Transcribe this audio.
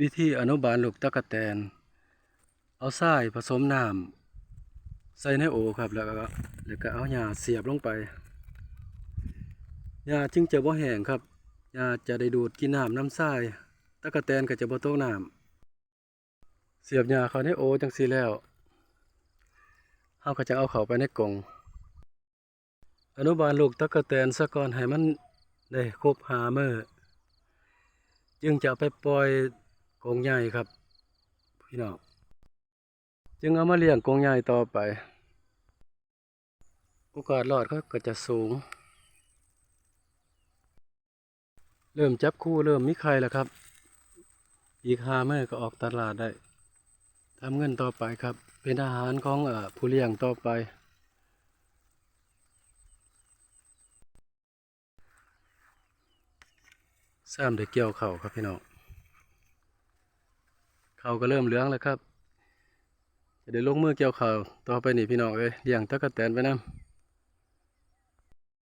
วิธีอนุบาลลูกตะกะแตน เอาทรายผสมน้ำใส่ในโอครับแล้วก็แล้วก็เอาหญ้าเสียบลงไปหญ้าจึงจะบ่แห้งครับหญ้าจะได้ดูดกินน้ำน้ำทรายตะกะแตนก็จะบ่ตกน้ำเสียบหญ้าเข้าในโอจังซี่แล้วเฮาก็จะเอาเข้าไปในกรงอนุบาลลูกตะกะแตนซะก่อนให้มันได้ครบห้ามื้อจึงจะไปปล่อย กงใหญ่ครับ พี่น้องจึงเอามาเลี้ยงกงใหญ่ต่อไป โอกาสรอดเขาก็จะสูง เริ่มจับคู่เริ่มมีไข่แล้วครับ อีกหาเมื่อก็ออกตลาดได้ทำเงินต่อไปครับ เป็นอาหารของอผู้เลี้ยงต่อไปซ้ำได้เกี่ยวเข่าครับพี่น้อง เขาก็เริ่มเหลืองแล้วครับจะได้ลงมือเกี่ยวเข่าวต่อไปนี่พี่น้องเอ้ยเลี้ยงตะกะแตนไปนำ